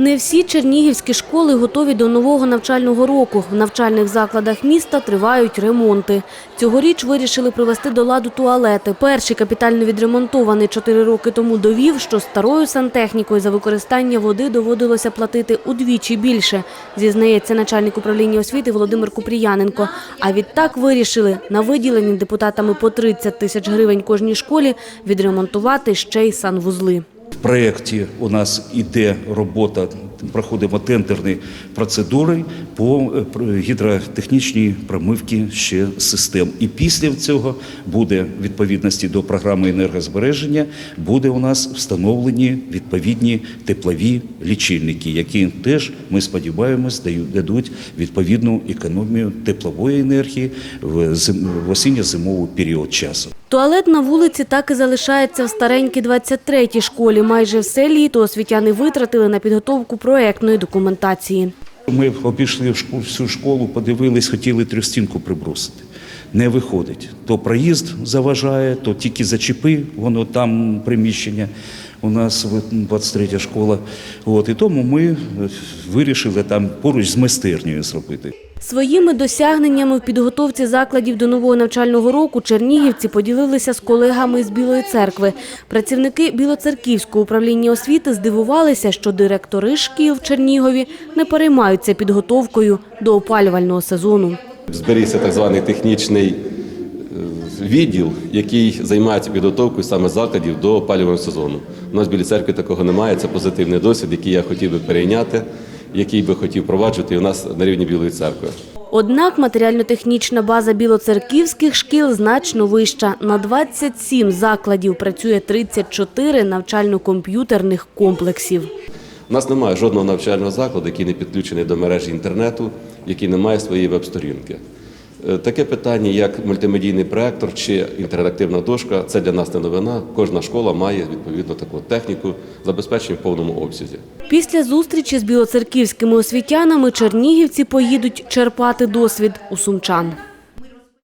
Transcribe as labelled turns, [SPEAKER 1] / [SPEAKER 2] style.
[SPEAKER 1] Не всі чернігівські школи готові до нового навчального року. В навчальних закладах міста тривають ремонти. Цьогоріч вирішили привести до ладу туалети. Перший капітально відремонтований чотири роки тому довів, що старою сантехнікою за використання води доводилося платити удвічі більше, зізнається начальник управління освіти Володимир Купріяненко. А відтак вирішили на виділені депутатами по 30 тисяч гривень кожній школі відремонтувати ще й санвузли.
[SPEAKER 2] Проєкті у нас іде робота, проходимо тендерні процедури по е, гідротехнічній промивці ще систем. І після цього буде, відповідності до програми енергозбереження, буде у нас встановлені відповідні теплові лічильники, які теж, ми сподіваємось, дадуть відповідну економію теплової енергії в зим- в осінньо-зимовий період часу.
[SPEAKER 1] Туалет на вулиці так і залишається в старенькій 23-й школі. Майже все літо освітяни витратили на підготовку проектної документації.
[SPEAKER 2] Ми обійшли всю школу, подивились, хотіли трьохстінку прибросити. Не виходить. То проїзд заважає, то тільки зачепи, воно там приміщення. У нас от, 23 школа. От, і тому ми е, вирішили там поруч з майстернею зробити.
[SPEAKER 1] Своїми досягненнями в підготовці закладів до нового навчального року чернігівці поділилися з колегами з Білої церкви. Працівники Білоцерківського управління освіти здивувалися, що директори шкіл в Чернігові не переймаються підготовкою до опалювального сезону.
[SPEAKER 3] Зберігся так званий технічний е, відділ, який займається підготовкою саме закладів до опалювального сезону. У нас в Білій церкві такого немає. Це позитивний досвід, який я хотів би перейняти, який би хотів проваджувати у нас на рівні Білої церкви.
[SPEAKER 1] Однак матеріально-технічна база білоцерківських шкіл значно вища. На 27 закладів працює 34 навчально-комп'ютерних комплексів.
[SPEAKER 3] У нас немає жодного навчального закладу, який не підключений до мережі інтернету, який не має своєї веб-сторінки. Е, Таке питання, як мультимедійний проектор чи інтерактивна дошка, це для нас не новина. Кожна школа має відповідно таку техніку, забезпечення в повному обсязі.
[SPEAKER 1] Після зустрічі з білоцерківськими освітянами чернігівці поїдуть черпати досвід у сумчан.